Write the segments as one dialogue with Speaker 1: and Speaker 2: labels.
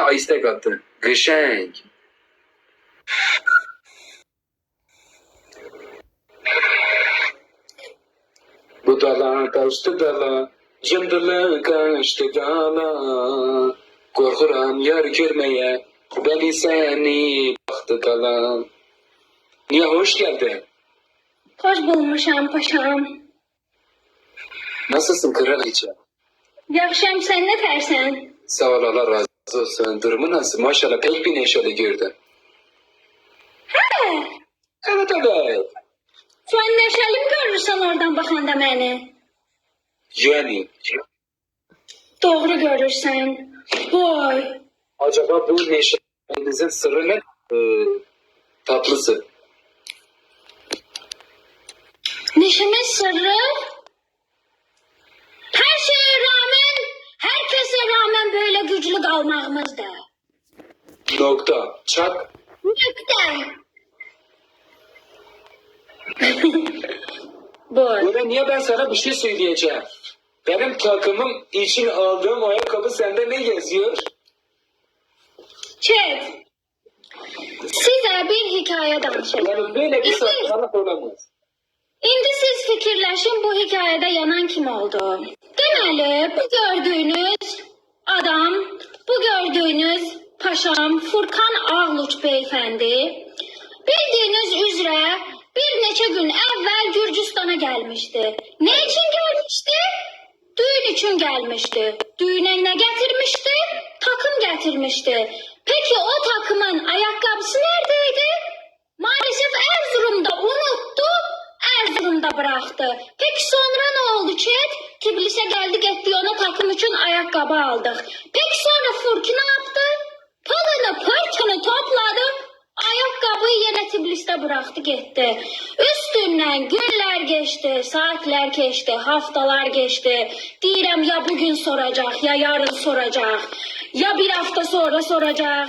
Speaker 1: Ha istek attı. Gışenk. Bu dala kaçtı dala, cındılı kaçtı dala. Korkuram yar görmeye, beni seni baktı dala. Niye hoş geldin?
Speaker 2: Hoş bulmuşam paşam.
Speaker 1: Nasılsın kraliçe?
Speaker 2: Yaxşıyam, sən nə tərsən?
Speaker 1: Sağ ol Allah razı olsun. Durumu nasıl? Maşallah pek bir neşeli gördüm.
Speaker 2: Hə,
Speaker 1: Evet evet.
Speaker 2: sən nəşəli mi görürsən oradan baxanda məni?
Speaker 1: Yani
Speaker 2: Doğru görürsən. Boy.
Speaker 1: acaba bu neşenizin sırrı ne? Ee, tatlısı.
Speaker 2: Neşəmin sırrı böyle güclü qalmağımızdır.
Speaker 1: Nokta. Çak.
Speaker 2: Nöqtə. Boy.
Speaker 1: Burada niye ben sana bir şey söyleyeceğim? Benim takımım için aldığım ayakkabı sende ne yazıyor?
Speaker 2: Chat. Sizə bir hekayə danışacağım.
Speaker 1: Yani böyle bir saçmalık olamaz.
Speaker 2: İndi siz fikirləşin bu hekayədə yanan kim oldu? Deməli, bu gördüyünüz adam, bu gördüyünüz paşam Furkan Ağluç beyefendi bildiyiniz üzrə bir neçə gün əvvəl Gürcüstana gəlmişdi. Ne için gəlmişdi? Düğün için gelmişti. Düğüne ne getirmişti? Takım getirmişti. Peki o takımın ayakkabısı neredeydi? Maalesef Erzurum'da unuttu. Erzurum'da bıraktı. Peki sonra ne oldu? Tbilis'e geldik etti ona takım için ayakkabı aldık. Peki sonra Furki ne yaptı? Pılını pırtını topladı. Ayakkabıyı yine Tbilis'te bıraktı gitti. Üstünden günler geçti, saatler geçti, haftalar geçti. Direm ya bugün soracak ya yarın soracak. Ya bir hafta sonra soracak.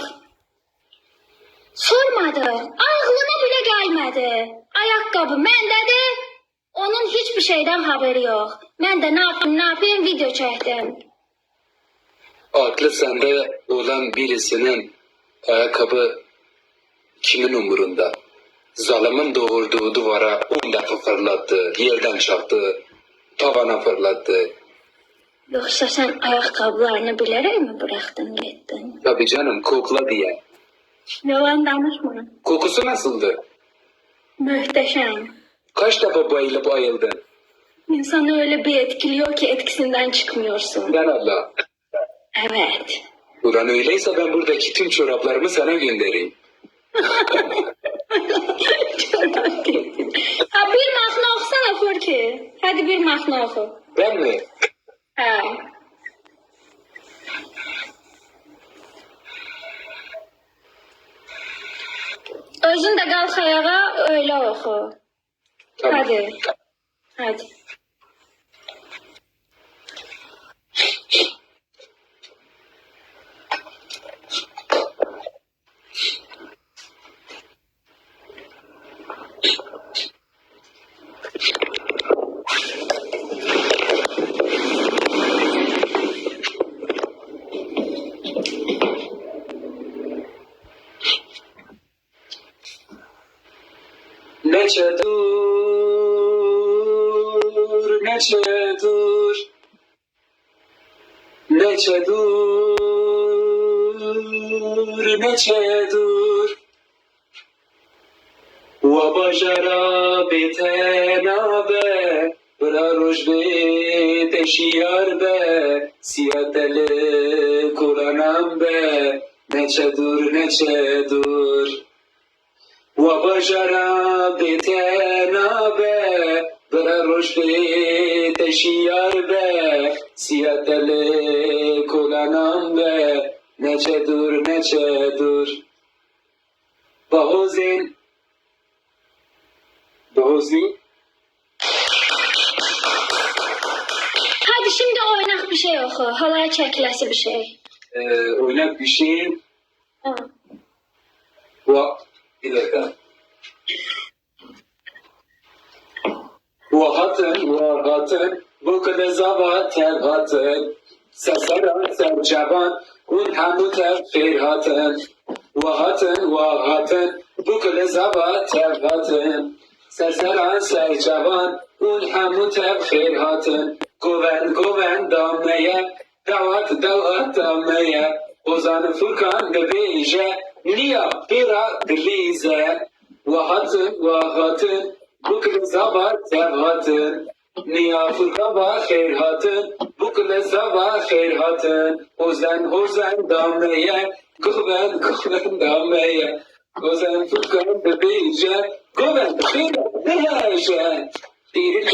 Speaker 2: Sormadı. Ağlına bile gelmedi. Ayakkabı mendedir. Onun hiçbir şeyden haberi yok. Ben de ne yapayım ne yapayım video çektim.
Speaker 1: Aklı sende olan birisinin ayakkabı kimin umurunda? Zalimin doğurduğu duvara on defa fırlattı, yerden çaktı, tavana fırlattı.
Speaker 2: Yoksa sen ayakkabılarını bilerek mi bıraktın gittin?
Speaker 1: Tabii canım kokla diye.
Speaker 2: Yalan danışma.
Speaker 1: Kokusu nasıldı?
Speaker 2: Muhteşem.
Speaker 1: Kaç defa bayılıp ayıldın?
Speaker 2: İnsanı öyle bir etkiliyor ki etkisinden çıkmıyorsun.
Speaker 1: Ben Allah.
Speaker 2: Evet.
Speaker 1: Ulan öyleyse ben buradaki tüm çoraplarımı sana göndereyim.
Speaker 2: Ettin. Ha bir mahnı okusana Furki. Hadi bir mahnı oku.
Speaker 1: Ben mi?
Speaker 2: Ha. Özün de kalk ayağa öyle oku.
Speaker 1: Tamam.
Speaker 2: Hadi. Hadi.
Speaker 1: Neçe dur, neçe dur. Neçe dur, neçe dur. Wa bajara betena be, bra roj be teşiyar be, siyatele kuranam be, neçe dur, neçe dur. وبشر بتنا به بر رشد تشیار به سیاتل کلانم به نچه دور نچه دور بهوزین بهوزین
Speaker 2: Hadi şimdi oynak bir şey oku. Halaya çekilesi bir şey.
Speaker 1: Ee, oynak bir şeyin
Speaker 2: Ha.
Speaker 1: Va bir dakika. Vahatın, vahatın, bu kadar zavaten hatın. Sesera sercavan un hamute firhatın Vahatın vahatın bu kule zaba tevhatın Serseran sercavan un hamute firhatın Goven goven dameye davat davat dameye. Ozan Furkan bebeğe Niya bira dilize Vahatın vahatın bu kule zaba tevhatın Niya Furkan va hayratın bu kule zaba hayratın Ozen ozen dameye Goven goven dameye Ozen Furkan bebeğe Goven bebeğe Diri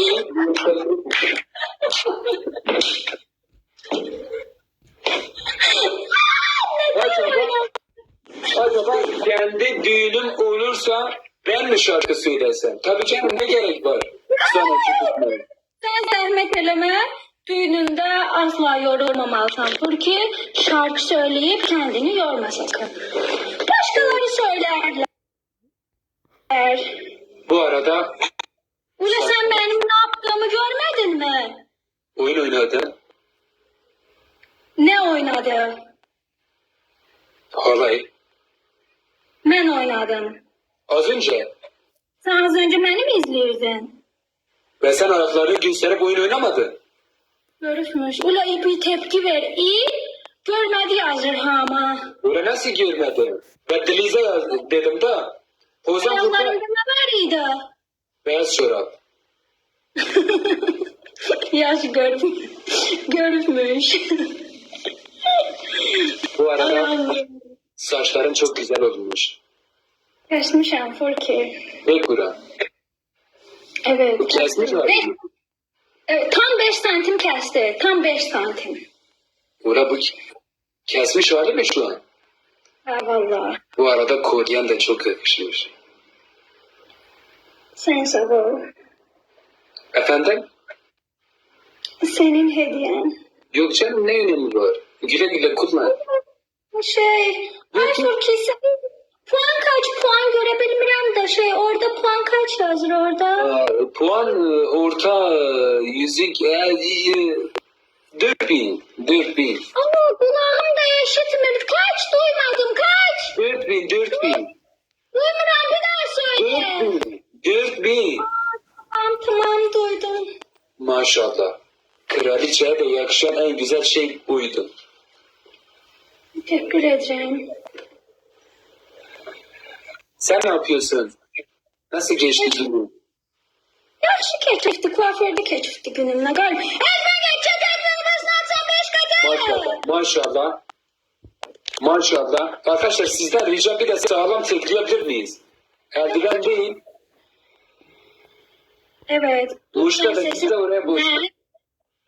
Speaker 1: Acaba, acaba kendi düğünüm olursa ben mi şarkı söylesem? Tabii canım ne gerek var? Sana çıkıp
Speaker 2: Sen zahmet eleme. Düğününde asla yorulmamalısan. Çünkü şarkı söyleyip kendini yorma sakın. Başkaları söylerler.
Speaker 1: Bu arada
Speaker 2: Ula sen benim ne yaptığımı görmedin mi?
Speaker 1: oyun oynadım.
Speaker 2: Ne oynadı?
Speaker 1: Halay.
Speaker 2: Ben oynadım.
Speaker 1: Az önce
Speaker 2: Sen az önce beni mi izliyordun?
Speaker 1: ve sen ayaklarını gösterip oyun oynamadın.
Speaker 2: Görüşmüş. Ula iyi bir tepki ver. İyi. Görmedi yazır ama.
Speaker 1: Öyle nasıl görmedin? Ben yazdım dedim de. O zaman burada
Speaker 2: Ayaklarında ne var idi?
Speaker 1: beyaz çorap.
Speaker 2: Yaş görmüş. Görmüş.
Speaker 1: Bu arada saçların çok güzel olmuş.
Speaker 2: Kesmişim Furki.
Speaker 1: Ne kura?
Speaker 2: Evet.
Speaker 1: Kesmiş mi?
Speaker 2: Beş- Evet, tam 5 santim kesti. Tam 5 santim.
Speaker 1: Ura bu kesmiş hali mi şu an?
Speaker 2: Ha valla.
Speaker 1: Bu arada kolyen de çok yakışmış.
Speaker 2: Sen ol.
Speaker 1: Efendim?
Speaker 2: Senin hediyen.
Speaker 1: Yok canım ne önemi var? Güle güle kullan.
Speaker 2: Şey, ay Furki sen puan kaç puan görebilmirəm de şey orada puan kaç yazır orada?
Speaker 1: Aa, puan e, orta e, yüzük e, e, 4000 4000
Speaker 2: Ama kulağım da eşitmir. Kaç duymadım kaç?
Speaker 1: 4000 4000
Speaker 2: Duymuram bir daha söyle.
Speaker 1: 4000 4000
Speaker 2: Tamam tamam duydum.
Speaker 1: Maşallah. Kraliçeye de yakışan en güzel şey buydu.
Speaker 2: Teşekkür ederim.
Speaker 1: Sen ne yapıyorsun? Nasıl geçti günün?
Speaker 2: Yaxşı keçifdi, kuafördə keçifdi günümlə qalb. Elmə geçəcək elməsini açan 5 qədər.
Speaker 1: Maşallah. Maşallah. Maşallah. Arkadaşlar sizden ricam bir de sağlam tekleyebilir miyiz? Eldiven değil.
Speaker 2: Evet.
Speaker 1: Boşta da ikisi de oraya boşta.
Speaker 2: Evet.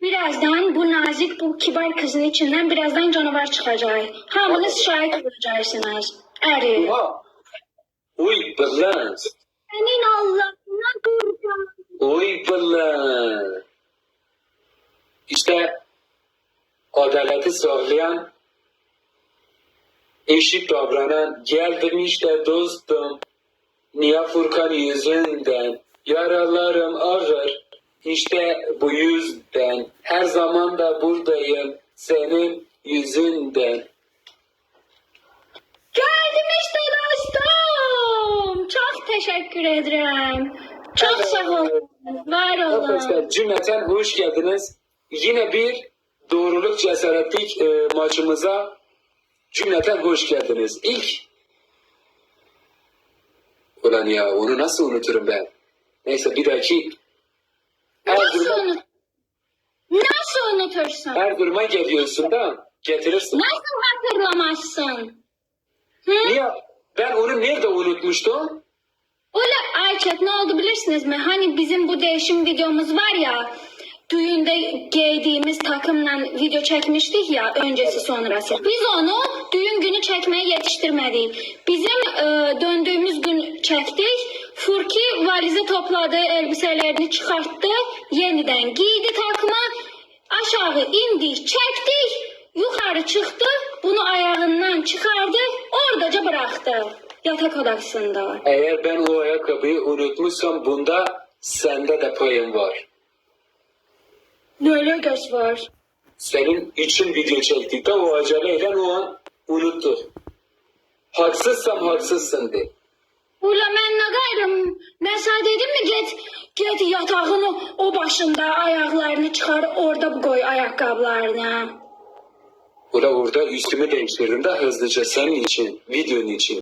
Speaker 2: Birazdan bu nazik, bu kibar kızın içinden birazdan canavar çıkacak. Hamınız şahit olacaksınız. Eri.
Speaker 1: Oha. Uy bılan.
Speaker 2: Senin Allah'ına duracağım.
Speaker 1: Uy bılan. İşte adaleti sağlayan, eşit davranan, geldim işte dostum. Niye Furkan yüzünden, yaralarım ağır. İşte bu yüzden, her zaman da buradayım, senin yüzünden.
Speaker 2: Geldim işte teşekkür ederim. Çok
Speaker 1: Evet.
Speaker 2: sağ olun. Var olun.
Speaker 1: Arkadaşlar cümleten hoş geldiniz. Yine bir doğruluk cesaretlik e, maçımıza cümleten hoş geldiniz. İlk Ulan ya onu nasıl unuturum ben? Neyse bir dahaki her
Speaker 2: Nasıl unut? Nasıl unutursun?
Speaker 1: her duruma geliyorsun da getirirsin.
Speaker 2: Nasıl hatırlamazsın? Hı?
Speaker 1: Niye? Ben onu nerede unutmuştum?
Speaker 2: Öyle Ayçet ne oldu bilirsiniz mi? Hani bizim bu değişim videomuz var ya düğünde giydiğimiz takımla video çekmiştik ya öncesi sonrası. Biz onu düğün günü çekmeye yetiştirmedik. Bizim e, döndüğümüz gün çektik. Furki valize topladı, elbiselerini çıkarttı, yeniden giydi takımı. Aşağı indik, çektik, yukarı çıktı, bunu ayağından çıkardı, oradaca bıraktı. Yatak odasında.
Speaker 1: Eğer ben o ayakkabıyı unutmuşsam bunda sende de payın var.
Speaker 2: Ne göz var?
Speaker 1: Senin için video çektik de o aceleyle o an unuttuk. Haksızsam haksızsın de.
Speaker 2: Ula mən nə qayrım? Mən sənə dedim mi get get yatağın o, başında ayaqlarını çıxar orada qoy ayaqqabılarını.
Speaker 1: Ula orada üstümü değiştirdim de hızlıca senin için, videonun için.